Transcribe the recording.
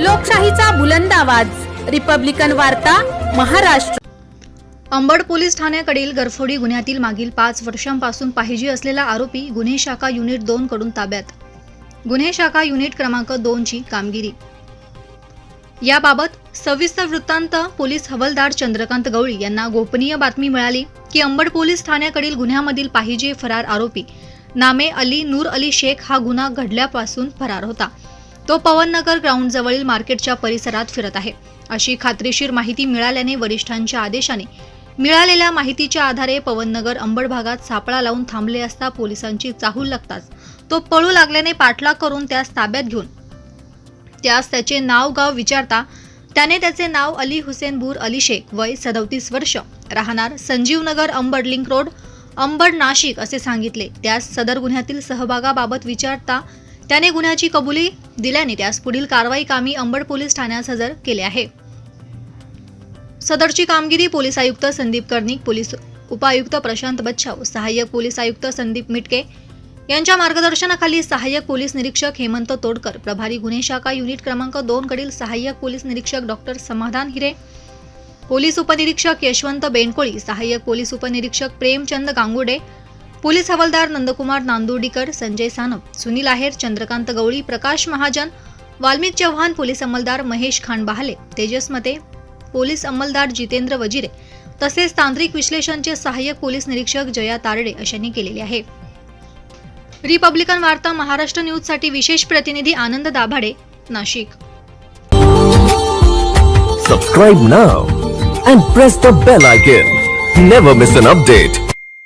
लोकशाहीचा बुलंद आवाज. रिपब्लिकन वार्ता महाराष्ट्र. अंबड पोलीस ठाण्याकडील गरफोडी गुन्ह्यातील मागील पाच वर्षांपासून पाहिजे असलेला आरोपी गुन्हे शाखा युनिट दोन कडून ताब्यात. गुन्हे शाखा युनिट क्रमांक दोनची कामगिरी. याबाबत सविस्तर वृत्तांत पोलीस हवालदार चंद्रकांत गवळी यांना गोपनीय बातमी मिळाली की अंबड पोलीस ठाण्याकडील गुन्ह्यामधील पाहिजे फरार आरोपी नामे अली नूर अली शेख हा गुन्हा घडल्यापासून फरार होता. तो पवननगर ग्राउंडजवळील मार्केटच्या परिसरात फिरत आहे. अशी खात्रीशीर माहिती मिळाल्याने वरिष्ठांच्या आदेशाने मिळालेल्या माहितीच्या आधारे पवननगर अंबड भागात सापळा लावून थांबले असता पोलिसांची चाहूल लागताच तो पळू लागल्याने पाठलाग करून त्यास ताब्यात घेऊन त्यास त्याचे नाव गाव विचारता त्याने त्याचे नाव अली हुसेन बूर अली शेख वय सदोतीस वर्ष राहणार संजीवनगर अंबड लिंक रोड अंबड नाशिक असे सांगितले. त्यास सदर गुन्ह्यातील सहभागाबाबत विचारता त्याने गुन्ह्याची कबुली दिल्याने त्यास पुढील कारवाई कामी अंबड पोलीस ठाण्यास हजर केले आहे. सदरची कामगिरी पोलीस आयुक्त संदीप कर्णिक पोलीस उपायुक्त प्रशांत बच्छाव सहाय्यक पोलीस आयुक्त संदीप मिटके यांच्या मार्गदर्शनाखाली सहाय्यक पोलीस निरीक्षक हेमंत तोडकर प्रभारी गुन्हे शाखा युनिट क्रमांक दोन कडील सहाय्यक पोलीस निरीक्षक डॉक्टर समाधान हिरे पोलीस उपनिरीक्षक यशवंत बेनकोळी सहाय्यक पोलीस उपनिरीक्षक प्रेमचंद गांगुडे पोलीस हवालदार नंदकुमार नांदुर्डीकर संजय सानप सुनील आहेर चंद्रकांत गवळी प्रकाश महाजन वाल्मिक चव्हाण पोलीस अंमलदार महेश खान बहाले तेजस मते पोलीस अंमलदार जितेंद्र वजिरे तसेच तांत्रिक विश्लेषणचे सहाय्यक पोलीस निरीक्षक जया तारडे अशांनी केलेले आहे. रिपब्लिकन वार्ता महाराष्ट्र न्यूजसाठी विशेष प्रतिनिधी Anand Dabhade Nashik. Subscribe now and press the bell icon never miss an update